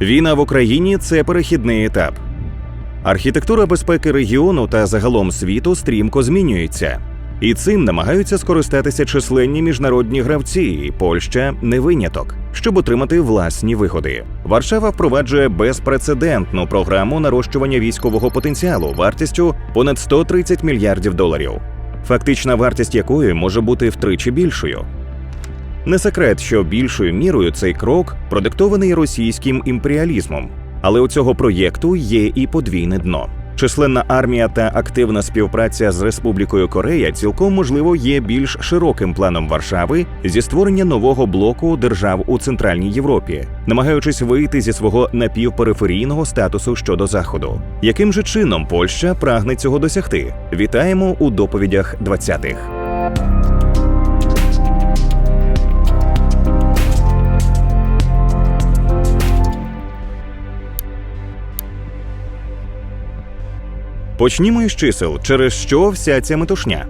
Війна в Україні це перехідний етап. Архітектура безпеки регіону та загалом світу стрімко змінюється, і цим намагаються скористатися численні міжнародні гравці, і Польща не виняток, щоб отримати власні вигоди. Варшава впроваджує безпрецедентну програму нарощування військового потенціалу вартістю понад 130 мільярдів доларів, фактична вартість якої може бути втричі більшою. Не секрет, що більшою мірою цей крок продиктований російським імперіалізмом, але у цього проєкту є і подвійне дно. Численна армія та активна співпраця з Республікою Корея цілком можливо є більш широким планом Варшави зі створення нового блоку держав у Центральній Європі, намагаючись вийти зі свого напівпериферійного статусу щодо заходу. Яким же чином Польща прагне цього досягти? Вітаємо у доповідях 20-х. Почнімо із чисел, через що вся ця метушня.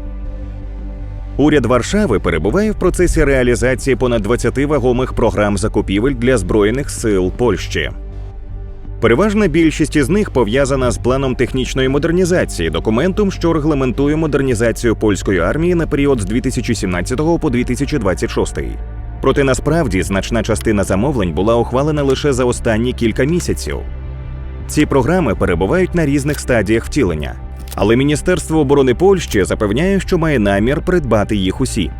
Уряд Варшави перебуває в процесі реалізації понад 20 вагомих програм закупівель для збройних сил Польщі. Переважна більшість із них пов'язана з планом технічної модернізації, документом, що регламентує модернізацію польської армії на період з 2017 по 2026. Проте насправді значна частина замовлень була ухвалена лише за останні кілька місяців. Ці програми перебувають на різних стадіях втілення, але Міністерство оборони Польщі запевняє, що має намір придбати їх усі.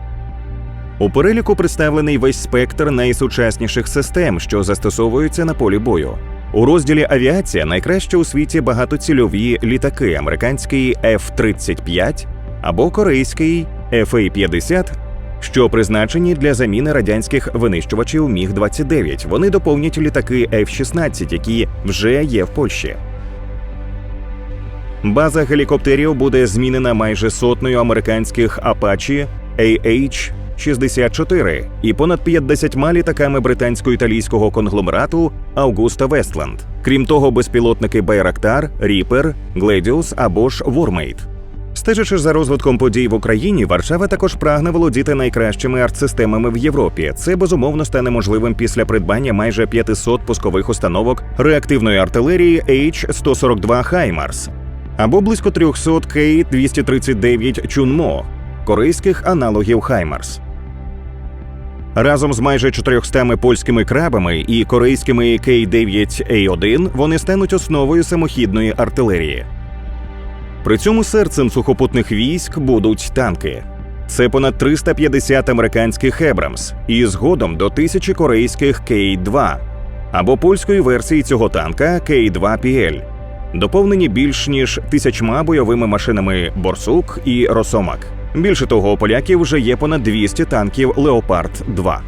У переліку представлений весь спектр найсучасніших систем, що застосовуються на полі бою. У розділі авіація найкраще у світі багатоцільові літаки американський F-35 або корейський FA-50, що призначені для заміни радянських винищувачів Міг 29 Вони доповнять літаки F-16, які вже є в Польщі. База гелікоптерів буде змінена майже сотнею американських Apache AH-64 і понад 50 літаками британсько-італійського конгломерату Augusta Westland. Крім того, безпілотники Байрактар, Reaper, Gladius або ж Warmate. Стежачи за розвитком подій в Україні, Варшава також прагне володіти найкращими артсистемами в Європі. Це безумовно стане можливим після придбання майже 500 пускових установок реактивної артилерії H-142 Хаймарс або близько 300 К-239 Чунмо корейських аналогів Хаймарс. Разом з майже 400 польськими крабами і корейськими К-9А1 вони стануть основою самохідної артилерії. При цьому серцем сухопутних військ будуть танки. Це понад 350 американських Ебрамс і згодом до тисячі корейських К-2 або польської версії цього танка К-2PL, доповнені більш ніж тисячма бойовими машинами Борсук і Росомак. Більше того, у поляків вже є понад 200 танків Леопард 2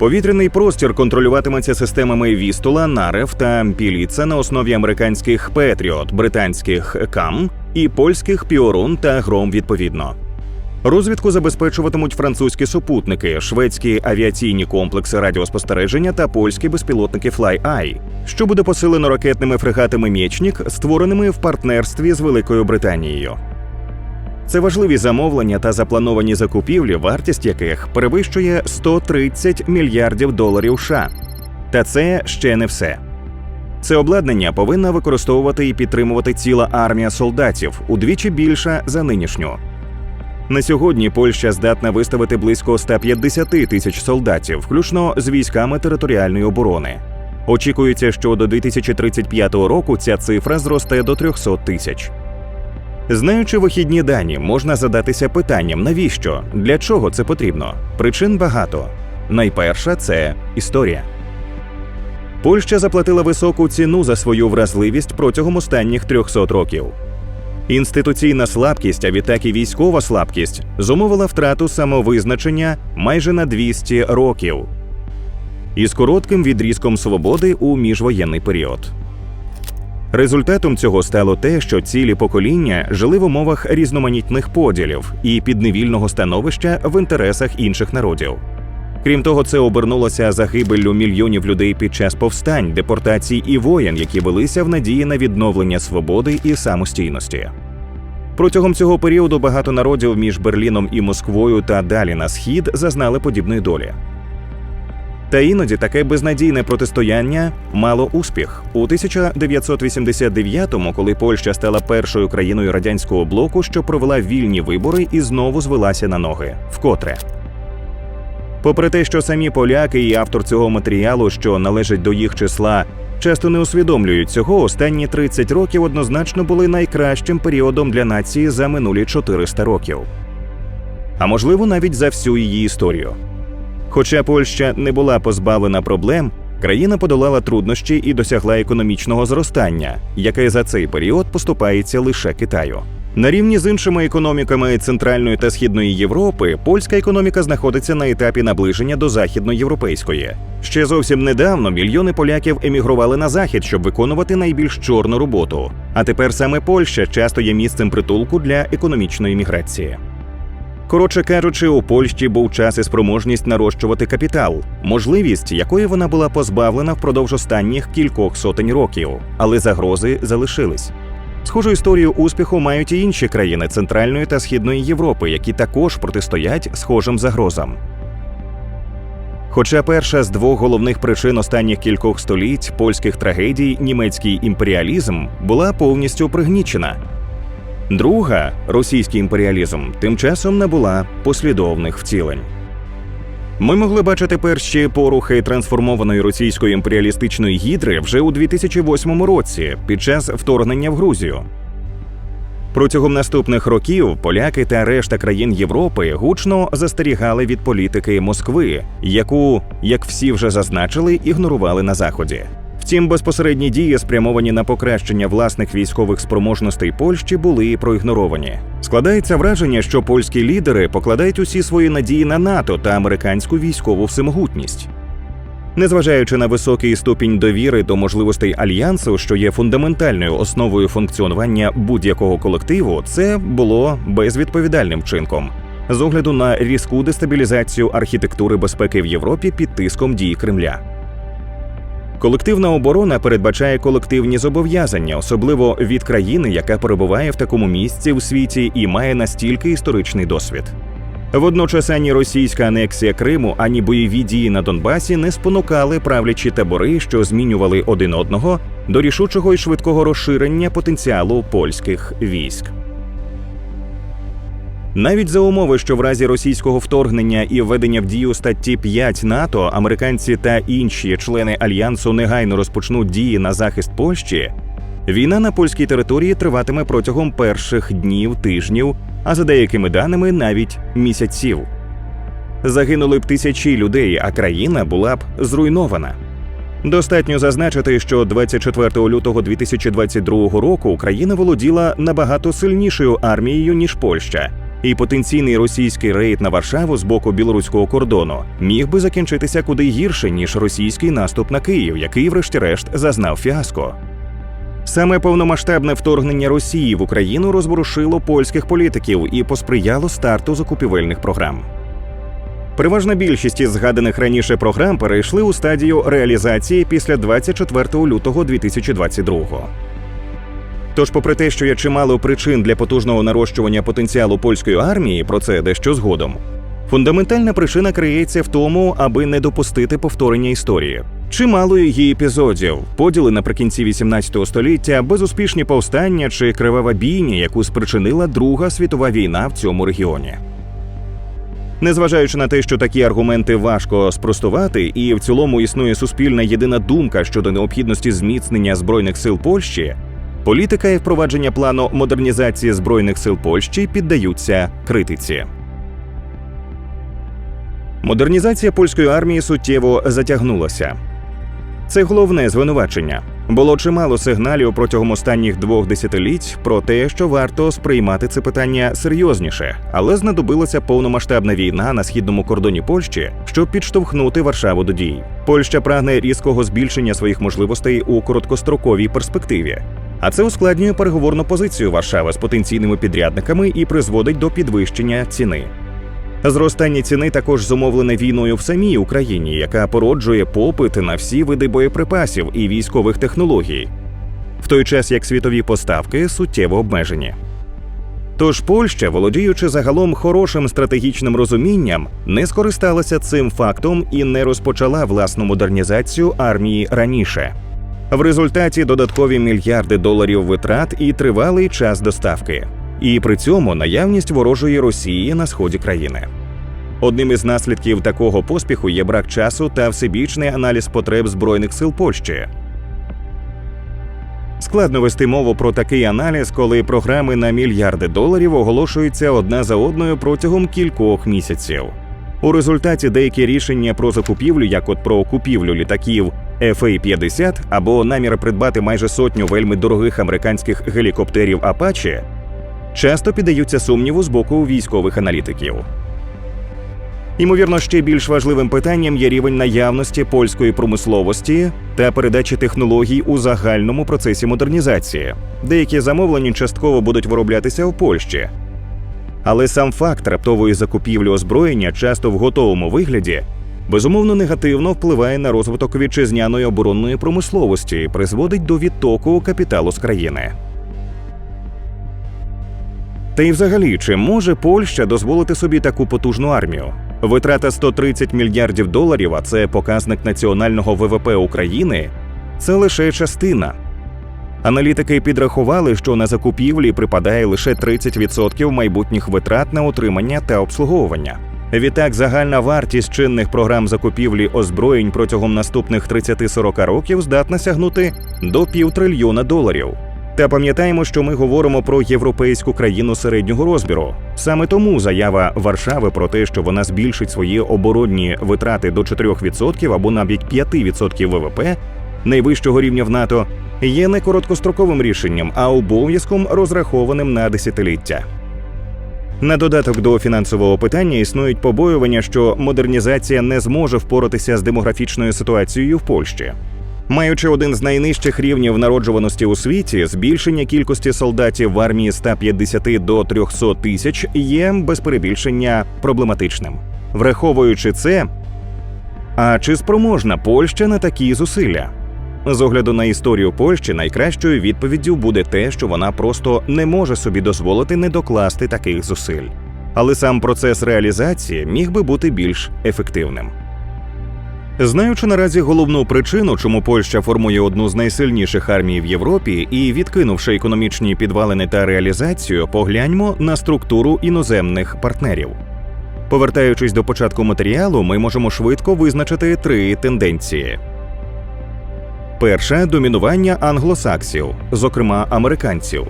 Повітряний простір контролюватиметься системами Вістула, Нарев та Піліца на основі американських Петріот, британських КАМ і польських Піорун та Гром відповідно. Розвідку забезпечуватимуть французькі супутники, шведські авіаційні комплекси радіоспостереження та польські безпілотники Fly-Eye, що буде посилено ракетними фрегатами Мєчнік, створеними в партнерстві з Великою Британією. Це важливі замовлення та заплановані закупівлі, вартість яких перевищує 130 мільярдів доларів США. Та це ще не все. Це обладнання повинна використовувати і підтримувати ціла армія солдатів удвічі більша за нинішню. На сьогодні Польща здатна виставити близько 150 тисяч солдатів, включно з військами територіальної оборони. Очікується, що до 2035 року ця цифра зросте до 300 тисяч. Знаючи вихідні дані, можна задатися питанням, навіщо? Для чого це потрібно? Причин багато. Найперша це історія. Польща заплатила високу ціну за свою вразливість протягом останніх 300 років. Інституційна слабкість, а відтак і військова слабкість зумовила втрату самовизначення майже на 200 років із коротким відрізком свободи у міжвоєнний період. Результатом цього стало те, що цілі покоління жили в умовах різноманітних поділів і підневільного становища в інтересах інших народів. Крім того, це обернулося загибеллю мільйонів людей під час повстань, депортацій і воєн, які велися в надії на відновлення свободи і самостійності. Протягом цього періоду багато народів між Берліном і Москвою та далі на схід зазнали подібної долі. Та іноді таке безнадійне протистояння мало успіх у 1989-му, коли Польща стала першою країною радянського блоку, що провела вільні вибори і знову звелася на ноги. Вкотре. Попри те, що самі поляки і автор цього матеріалу, що належить до їх числа, часто не усвідомлюють цього, останні 30 років однозначно були найкращим періодом для нації за минулі 400 років. А можливо, навіть за всю її історію. Хоча Польща не була позбавлена проблем, країна подолала труднощі і досягла економічного зростання, яке за цей період поступається лише Китаю. На рівні з іншими економіками Центральної та Східної Європи польська економіка знаходиться на етапі наближення до західноєвропейської. Ще зовсім недавно мільйони поляків емігрували на захід, щоб виконувати найбільш чорну роботу. А тепер саме Польща часто є місцем притулку для економічної міграції. Коротше кажучи, у Польщі був час і спроможність нарощувати капітал, можливість якої вона була позбавлена впродовж останніх кількох сотень років, але загрози залишились. Схожу історію успіху мають і інші країни Центральної та Східної Європи, які також протистоять схожим загрозам. Хоча перша з двох головних причин останніх кількох століть польських трагедій німецький імперіалізм була повністю пригнічена. Друга російський імперіалізм тим часом набула послідовних втілень. Ми могли бачити перші порухи трансформованої російської імперіалістичної гідри вже у 2008 році під час вторгнення в Грузію. Протягом наступних років поляки та решта країн Європи гучно застерігали від політики Москви, яку, як всі вже зазначили, ігнорували на заході. Втім, безпосередні дії, спрямовані на покращення власних військових спроможностей Польщі, були проігноровані. Складається враження, що польські лідери покладають усі свої надії на НАТО та американську військову всемогутність. Незважаючи на високий ступінь довіри до можливостей альянсу, що є фундаментальною основою функціонування будь-якого колективу, це було безвідповідальним вчинком з огляду на різку дестабілізацію архітектури безпеки в Європі під тиском дій Кремля. Колективна оборона передбачає колективні зобов'язання, особливо від країни, яка перебуває в такому місці у світі і має настільки історичний досвід. Водночас ані російська анексія Криму, ані бойові дії на Донбасі не спонукали правлячі табори, що змінювали один одного до рішучого і швидкого розширення потенціалу польських військ. Навіть за умови, що в разі російського вторгнення і введення в дію статті 5 НАТО американці та інші члени альянсу негайно розпочнуть дії на захист Польщі. Війна на польській території триватиме протягом перших днів, тижнів, а за деякими даними навіть місяців. Загинули б тисячі людей, а країна була б зруйнована. Достатньо зазначити, що 24 лютого 2022 року Україна володіла набагато сильнішою армією ніж Польща, і потенційний російський рейд на Варшаву з боку білоруського кордону міг би закінчитися куди гірше ніж російський наступ на Київ, який, врешті-решт, зазнав фіаско. Саме повномасштабне вторгнення Росії в Україну розворушило польських політиків і посприяло старту закупівельних програм. Переважна більшість із згаданих раніше програм перейшли у стадію реалізації після 24 лютого 2022 Тож, попри те, що є чимало причин для потужного нарощування потенціалу польської армії, про це дещо згодом. Фундаментальна причина криється в тому, аби не допустити повторення історії. Чимало її епізодів, поділи наприкінці 18 століття, безуспішні повстання чи кривава бійня, яку спричинила Друга світова війна в цьому регіоні. Незважаючи на те, що такі аргументи важко спростувати, і в цілому існує суспільна єдина думка щодо необхідності зміцнення збройних сил Польщі, політика і впровадження плану модернізації збройних сил Польщі піддаються критиці. Модернізація польської армії суттєво затягнулася. Це головне звинувачення. Було чимало сигналів протягом останніх двох десятиліть про те, що варто сприймати це питання серйозніше, але знадобилася повномасштабна війна на східному кордоні Польщі, щоб підштовхнути Варшаву до дій. Польща прагне різкого збільшення своїх можливостей у короткостроковій перспективі. А це ускладнює переговорну позицію Варшави з потенційними підрядниками і призводить до підвищення ціни. Зростання ціни також зумовлене війною в самій Україні, яка породжує попит на всі види боєприпасів і військових технологій, в той час як світові поставки суттєво обмежені. Тож Польща, володіючи загалом хорошим стратегічним розумінням, не скористалася цим фактом і не розпочала власну модернізацію армії раніше. В результаті додаткові мільярди доларів витрат і тривалий час доставки, і при цьому наявність ворожої Росії на сході країни. Одним із наслідків такого поспіху є брак часу та всебічний аналіз потреб збройних сил Польщі. Складно вести мову про такий аналіз, коли програми на мільярди доларів оголошуються одна за одною протягом кількох місяців. У результаті деякі рішення про закупівлю, як от про купівлю літаків FA-50 або намір придбати майже сотню вельми дорогих американських гелікоптерів Апачі, часто піддаються сумніву з боку військових аналітиків. Ймовірно, ще більш важливим питанням є рівень наявності польської промисловості та передачі технологій у загальному процесі модернізації. Деякі замовлення частково будуть вироблятися в Польщі. Але сам факт раптової закупівлі озброєння, часто в готовому вигляді, безумовно негативно впливає на розвиток вітчизняної оборонної промисловості і призводить до відтоку капіталу з країни. Та й взагалі, чи може Польща дозволити собі таку потужну армію? Витрата 130 мільярдів доларів, а це показник національного ВВП України, це лише частина. Аналітики підрахували, що на закупівлі припадає лише 30% майбутніх витрат на утримання та обслуговування. Відтак, загальна вартість чинних програм закупівлі озброєнь протягом наступних 30-40 років здатна сягнути до півтрильйона доларів. Та пам'ятаємо, що ми говоримо про європейську країну середнього розміру. Саме тому заява Варшави про те, що вона збільшить свої оборонні витрати до 4% або навіть 5% ВВП найвищого рівня в НАТО, є не короткостроковим рішенням, а обов'язком розрахованим на десятиліття. На додаток до фінансового питання існують побоювання, що модернізація не зможе впоратися з демографічною ситуацією в Польщі. Маючи один з найнижчих рівнів народжуваності у світі, збільшення кількості солдатів в армії з 150 до 300 тисяч є без перебільшення проблематичним. Враховуючи це, а чи спроможна Польща на такі зусилля? З огляду на історію Польщі, найкращою відповіддю буде те, що вона просто не може собі дозволити не докласти таких зусиль. Але сам процес реалізації міг би бути більш ефективним. Знаючи наразі головну причину, чому Польща формує одну з найсильніших армій в Європі, і відкинувши економічні підвалини та реалізацію, погляньмо на структуру іноземних партнерів. Повертаючись до початку матеріалу, ми можемо швидко визначити три тенденції. Перша домінування англосаксів, зокрема американців.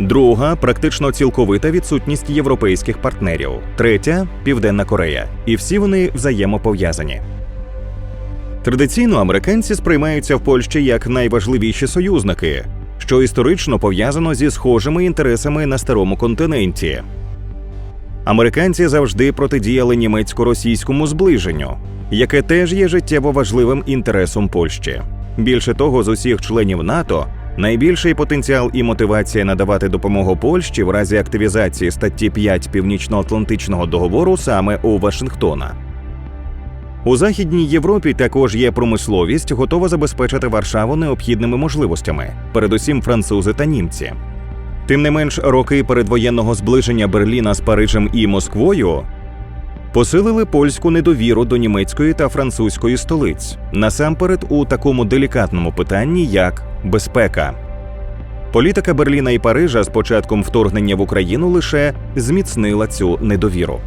Друга практично цілковита відсутність європейських партнерів. Третя Південна Корея. І всі вони взаємопов'язані. Традиційно американці сприймаються в Польщі як найважливіші союзники, що історично пов'язано зі схожими інтересами на старому континенті. Американці завжди протидіяли німецько-російському зближенню, яке теж є життєво важливим інтересом Польщі. Більше того, з усіх членів НАТО найбільший потенціал і мотивація надавати допомогу Польщі в разі активізації статті 5 Північно-Атлантичного договору саме у Вашингтона. У західній Європі також є промисловість, готова забезпечити Варшаву необхідними можливостями, передусім французи та німці. Тим не менш, роки передвоєнного зближення Берліна з Парижем і Москвою посилили польську недовіру до німецької та французької столиць, насамперед у такому делікатному питанні, як безпека. Політика Берліна і Парижа з початком вторгнення в Україну лише зміцнила цю недовіру.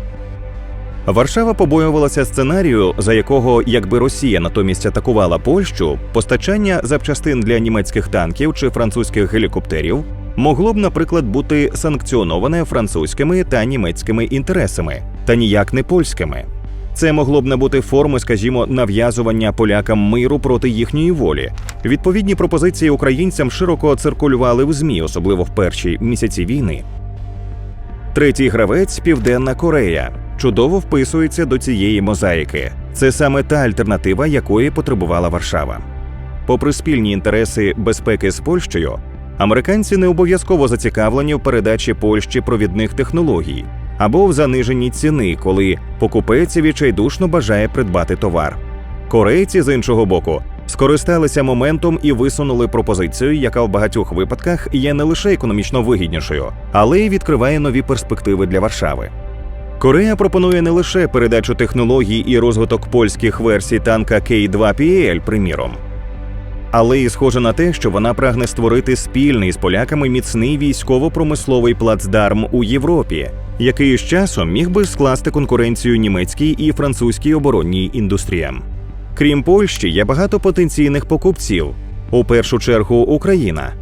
Варшава побоювалася сценарію, за якого, якби Росія натомість атакувала Польщу, постачання запчастин для німецьких танків чи французьких гелікоптерів могло б, наприклад, бути санкціоноване французькими та німецькими інтересами, та ніяк не польськими. Це могло б набути форми, скажімо, нав'язування полякам миру проти їхньої волі. Відповідні пропозиції українцям широко циркулювали в змі, особливо в перші місяці війни. Третій гравець Південна Корея чудово вписується до цієї мозаїки. Це саме та альтернатива, якої потребувала Варшава. Попри спільні інтереси безпеки з Польщею, американці не обов'язково зацікавлені в передачі Польщі провідних технологій або в заниженні ціни, коли покупець відчайдушно бажає придбати товар. Корейці з іншого боку скористалися моментом і висунули пропозицію, яка в багатьох випадках є не лише економічно вигіднішою, але й відкриває нові перспективи для Варшави. Корея пропонує не лише передачу технологій і розвиток польських версій танка К-2PL, приміром, але й схоже на те, що вона прагне створити спільний з поляками міцний військово-промисловий плацдарм у Європі, який з часом міг би скласти конкуренцію німецькій і французькій оборонній індустріям. Крім Польщі, є багато потенційних покупців, у першу чергу Україна,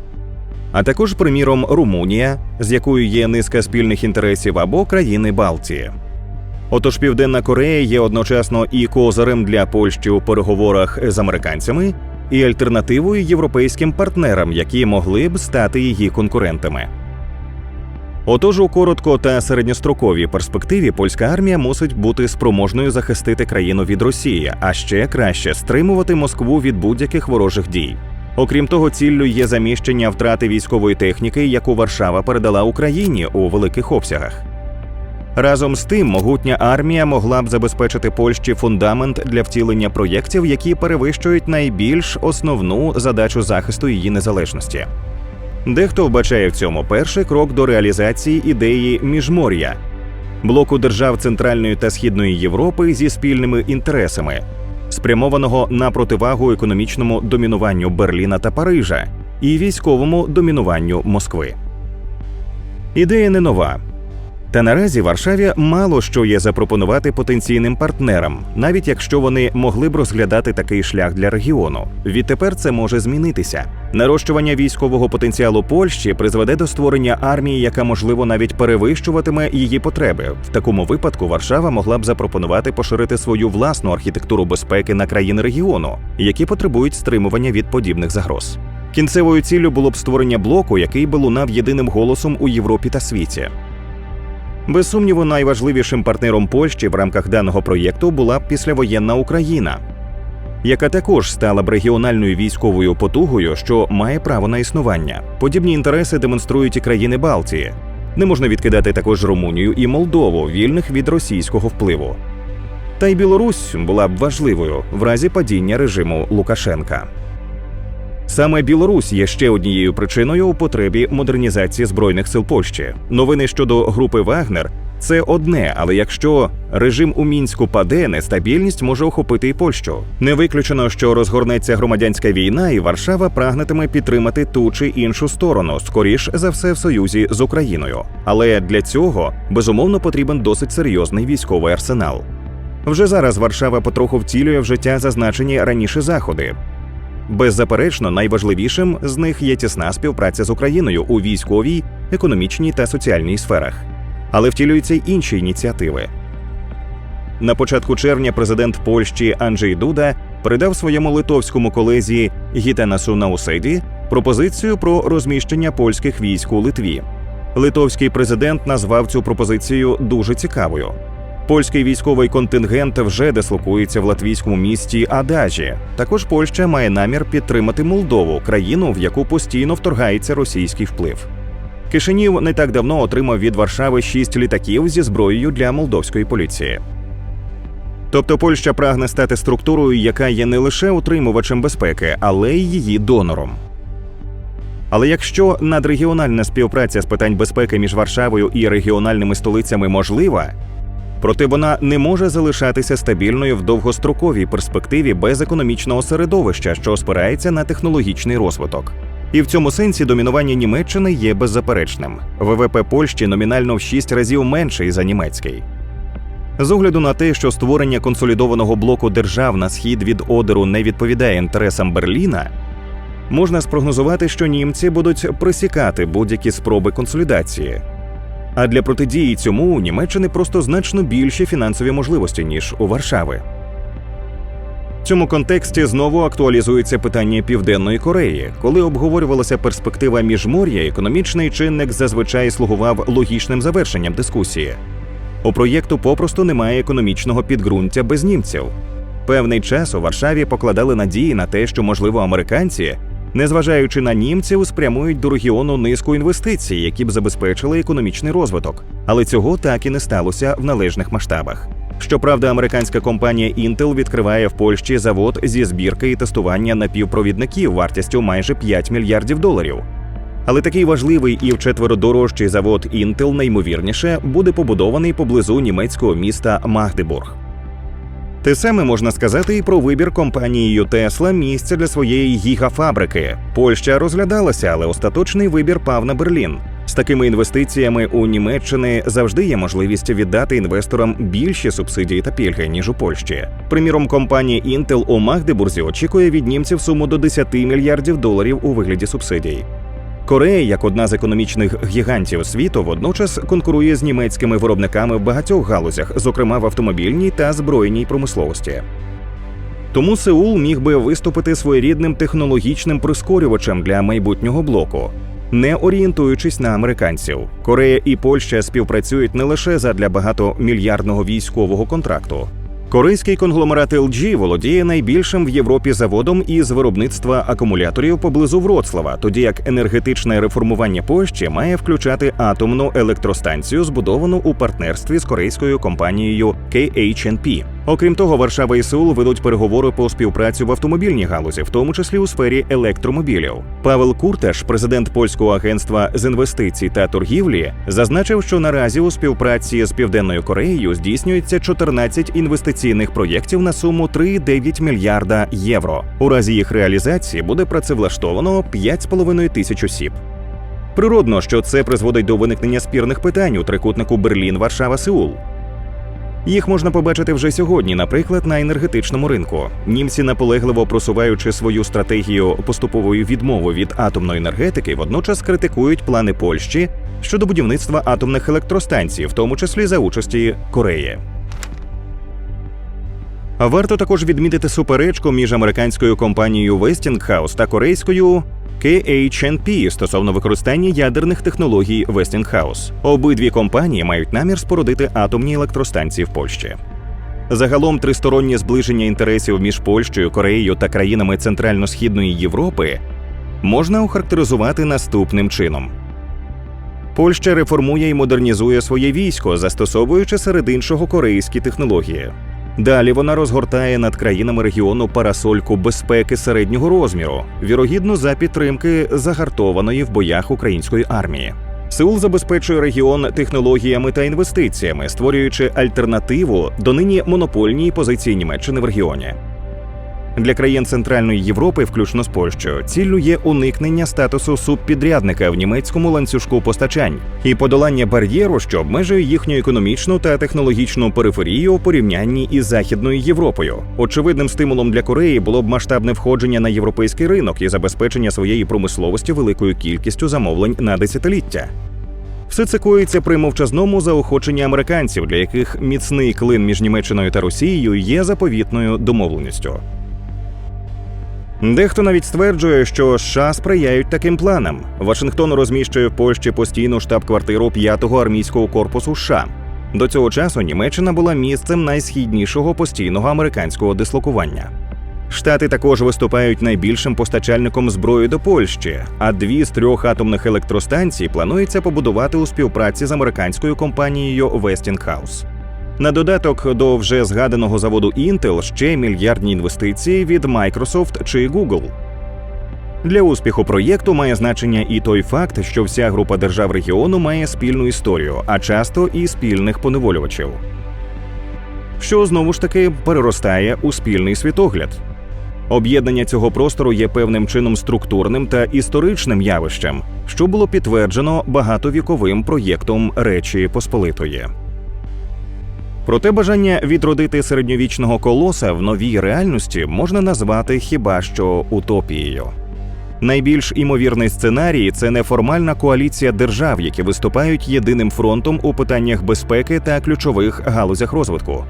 а також, приміром, Румунія, з якою є низка спільних інтересів, або країни Балтії. Отож, Південна Корея є одночасно і козирем для Польщі у переговорах з американцями, і альтернативою європейським партнерам, які могли б стати її конкурентами. Отож, у коротко та середньостроковій перспективі польська армія мусить бути спроможною захистити країну від Росії, а ще краще стримувати Москву від будь-яких ворожих дій. Окрім того, ціллю є заміщення втрати військової техніки, яку Варшава передала Україні у великих обсягах. Разом з тим, могутня армія могла б забезпечити Польщі фундамент для втілення проєктів, які перевищують найбільш основну задачу захисту її незалежності. Дехто вбачає в цьому перший крок до реалізації ідеї міжмор'я блоку держав Центральної та Східної Європи зі спільними інтересами, спрямованого на противагу економічному домінуванню Берліна та Парижа і військовому домінуванню Москви. Ідея не нова. Та наразі Варшаві мало що є запропонувати потенційним партнерам, навіть якщо вони могли б розглядати такий шлях для регіону. Відтепер це може змінитися. Нарощування військового потенціалу Польщі призведе до створення армії, яка можливо навіть перевищуватиме її потреби. В такому випадку Варшава могла б запропонувати поширити свою власну архітектуру безпеки на країни регіону, які потребують стримування від подібних загроз. Кінцевою ціллю було б створення блоку, який би лунав єдиним голосом у Європі та світі. Без сумніву, найважливішим партнером Польщі в рамках даного проєкту була б післявоєнна Україна, яка також стала б регіональною військовою потугою, що має право на існування. Подібні інтереси демонструють і країни Балтії. Не можна відкидати також Румунію і Молдову, вільних від російського впливу. Та й Білорусь була б важливою в разі падіння режиму Лукашенка. Саме Білорусь є ще однією причиною у потребі модернізації збройних сил Польщі. Новини щодо групи Вагнер це одне, але якщо режим у мінську паде, нестабільність може охопити і Польщу. Не виключено, що розгорнеться громадянська війна, і Варшава прагнетиме підтримати ту чи іншу сторону, скоріш за все в союзі з Україною. Але для цього безумовно потрібен досить серйозний військовий арсенал. Вже зараз Варшава потроху втілює в життя зазначені раніше заходи. Беззаперечно, найважливішим з них є тісна співпраця з Україною у військовій, економічній та соціальній сферах. Але втілюються й інші ініціативи. На початку червня президент Польщі Анджей Дуда передав своєму литовському колезі Гітанасу Науседі пропозицію про розміщення польських військ у Литві. Литовський президент назвав цю пропозицію дуже цікавою. Польський військовий контингент вже дислокується в латвійському місті Адажі. Також Польща має намір підтримати Молдову, країну, в яку постійно вторгається російський вплив. Кишинів не так давно отримав від Варшави шість літаків зі зброєю для молдовської поліції. Тобто Польща прагне стати структурою, яка є не лише утримувачем безпеки, але й її донором. Але якщо надрегіональна співпраця з питань безпеки між Варшавою і регіональними столицями можлива, проте вона не може залишатися стабільною в довгостроковій перспективі без економічного середовища, що спирається на технологічний розвиток. І в цьому сенсі домінування Німеччини є беззаперечним. ВВП Польщі номінально в 6 разів менший за німецький. З огляду на те, що створення консолідованого блоку держав на схід від Одеру не відповідає інтересам Берліна, можна спрогнозувати, що німці будуть присікати будь-які спроби консолідації. А для протидії цьому у Німеччини просто значно більші фінансові можливості ніж у Варшави. В цьому контексті знову актуалізується питання Південної Кореї. Коли обговорювалася перспектива міжмор'я, економічний чинник зазвичай слугував логічним завершенням дискусії. У проєкту попросту немає економічного підґрунтя без німців. Певний час у Варшаві покладали надії на те, що, можливо, американці, незважаючи на німців, спрямують до регіону низку інвестицій, які б забезпечили економічний розвиток. Але цього так і не сталося в належних масштабах. Щоправда, американська компанія Intel відкриває в Польщі завод зі збірки і тестування напівпровідників вартістю майже 5 мільярдів доларів. Але такий важливий і вчетверо дорожчий завод Intel наймовірніше буде побудований поблизу німецького міста Магдебург. Те саме можна сказати і про вибір компанією Tesla місця для своєї гігафабрики. Польща розглядалася, але остаточний вибір пав на Берлін. З такими інвестиціями у Німеччини завжди є можливість віддати інвесторам більші субсидії та пільги ніж у Польщі. Приміром, компанія Intel у Магдебурзі очікує від німців суму до 10 мільярдів доларів у вигляді субсидій. Корея, як одна з економічних гігантів світу, водночас конкурує з німецькими виробниками в багатьох галузях, зокрема в автомобільній та збройній промисловості. Тому Сеул міг би виступити своєрідним технологічним прискорювачем для майбутнього блоку. Не орієнтуючись на американців, Корея і Польща співпрацюють не лише задля багатомільярдного військового контракту. Корейський конгломерат LG володіє найбільшим в Європі заводом із виробництва акумуляторів поблизу Вроцлава, тоді як енергетичне реформування Польщі має включати атомну електростанцію, збудовану у партнерстві з корейською компанією KHNP. Окрім того, Варшава і Сеул ведуть переговори по співпраці в автомобільній галузі, в тому числі у сфері електромобілів. Павел Куртеш, президент польського агентства з інвестицій та торгівлі, зазначив, що наразі у співпраці з Південною Кореєю здійснюється 14 інвестиційних проєктів на суму 3,9 мільярда євро. У разі їх реалізації буде працевлаштовано 5,5 тисяч осіб. Природно, що це призводить до виникнення спірних питань у трикутнику Берлін, Варшава, Сеул. Їх можна побачити вже сьогодні, наприклад, на енергетичному ринку. Німці, наполегливо просуваючи свою стратегію поступової відмови від атомної енергетики, водночас критикують плани Польщі щодо будівництва атомних електростанцій, в тому числі за участі Кореї. Варто також відмітити суперечку між американською компанією Westinghouse та корейською KHNP стосовно використання ядерних технологій Westinghouse. Обидві компанії мають намір спорудити атомні електростанції в Польщі. Загалом тристороннє зближення інтересів між Польщею, Кореєю та країнами Центрально-Східної Європи можна охарактеризувати наступним чином. Польща реформує і модернізує своє військо, застосовуючи серед іншого корейські технології. Далі вона розгортає над країнами регіону парасольку безпеки середнього розміру, вірогідно за підтримки загартованої в боях української армії. Сеул забезпечує регіон технологіями та інвестиціями, створюючи альтернативу до нині монопольній позиції Німеччини в регіоні. Для країн Центральної Європи, включно з Польщею, ціллю є уникнення статусу субпідрядника в німецькому ланцюжку постачань і подолання бар'єру, що обмежує їхню економічну та технологічну периферію у порівнянні із Західною Європою. Очевидним стимулом для Кореї було б масштабне входження на європейський ринок і забезпечення своєї промисловості великою кількістю замовлень на десятиліття. Все це коїться при мовчазному заохоченні американців, для яких міцний клин між Німеччиною та Росією є заповітною домовленістю. Дехто навіть стверджує, що США сприяють таким планам. Вашингтон розміщує в Польщі постійну штаб-квартиру 5-го армійського корпусу США. До цього часу Німеччина була місцем найсхіднішого постійного американського дислокування. Штати також виступають найбільшим постачальником зброї до Польщі, а дві з трьох атомних електростанцій планується побудувати у співпраці з американською компанією Westinghouse. На додаток до вже згаданого заводу Intel ще мільярдні інвестиції від Microsoft чи Google. Для успіху проєкту має значення і той факт, що вся група держав регіону має спільну історію, а часто і спільних поневолювачів, що знову ж таки переростає у спільний світогляд. Об'єднання цього простору є певним чином структурним та історичним явищем, що було підтверджено багатовіковим проєктом Речі Посполитої. Проте бажання відродити середньовічного колоса в новій реальності можна назвати хіба що утопією. Найбільш імовірний сценарій це неформальна коаліція держав, які виступають єдиним фронтом у питаннях безпеки та ключових галузях розвитку.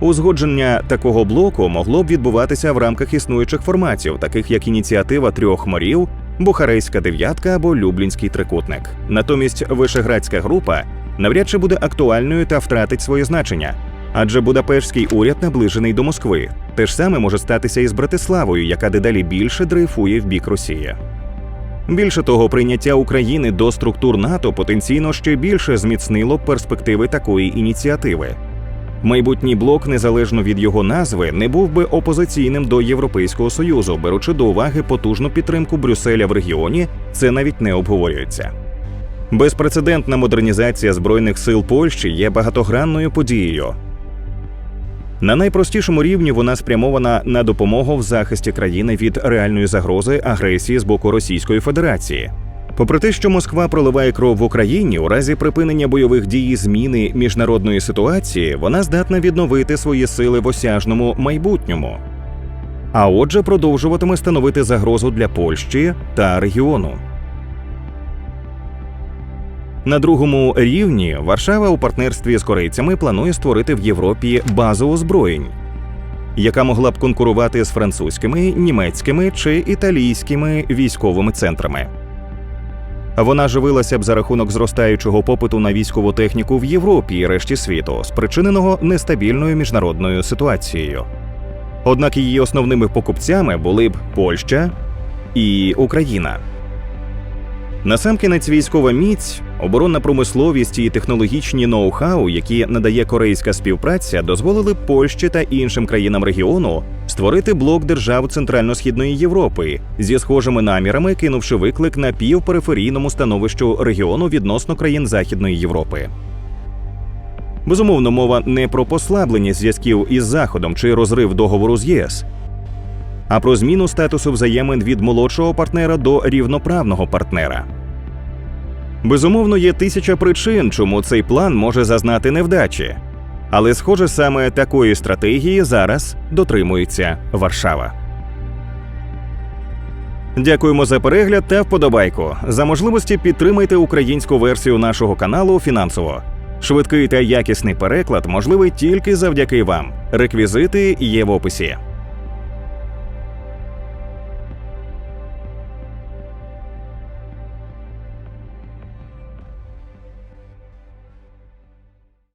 Узгодження такого блоку могло б відбуватися в рамках існуючих форматів, таких як ініціатива трьох морів, Бухарейська дев'ятка або Люблінський трикутник. Натомість Вишеградська група навряд чи буде актуальною та втратить своє значення, адже Будапештський уряд наближений до Москви. Те ж саме може статися і з Братиславою, яка дедалі більше дрейфує в бік Росії. Більше того, прийняття України до структур НАТО потенційно ще більше зміцнило перспективи такої ініціативи. Майбутній блок, незалежно від його назви, не був би опозиційним до Європейського союзу, беручи до уваги потужну підтримку Брюсселя в регіоні, це навіть не обговорюється. Безпрецедентна модернізація збройних сил Польщі є багатогранною подією. На найпростішому рівні вона спрямована на допомогу в захисті країни від реальної загрози агресії з боку Російської Федерації. Попри те, що Москва проливає кров в Україні, у разі припинення бойових дій і зміни міжнародної ситуації, вона здатна відновити свої сили в осяжному майбутньому. А отже, продовжуватиме становити загрозу для Польщі та регіону. На другому рівні Варшава у партнерстві з корейцями планує створити в Європі базу озброєнь, яка могла б конкурувати з французькими, німецькими чи італійськими військовими центрами. Вона живилася б за рахунок зростаючого попиту на військову техніку в Європі і решті світу, спричиненого нестабільною міжнародною ситуацією. Однак її основними покупцями були б Польща і Україна. Насамкінець військова міць, оборонна промисловість і технологічні ноу-хау, які надає корейська співпраця, дозволили Польщі та іншим країнам регіону створити блок держав Центрально-східної Європи зі схожими намірами, кинувши виклик на півпериферійному становищу регіону відносно країн Західної Європи. Безумовно, мова не про послаблення зв'язків із Заходом чи розрив договору з ЄС, а про зміну статусу взаємин від молодшого партнера до рівноправного партнера. Безумовно, є тисяча причин, чому цей план може зазнати невдачі. Але, схоже, саме такої стратегії зараз дотримується Варшава. Дякуємо за перегляд та вподобайку. За можливості підтримайте українську версію нашого каналу фінансово. Швидкий та якісний переклад можливий тільки завдяки вам. Реквізити є в описі.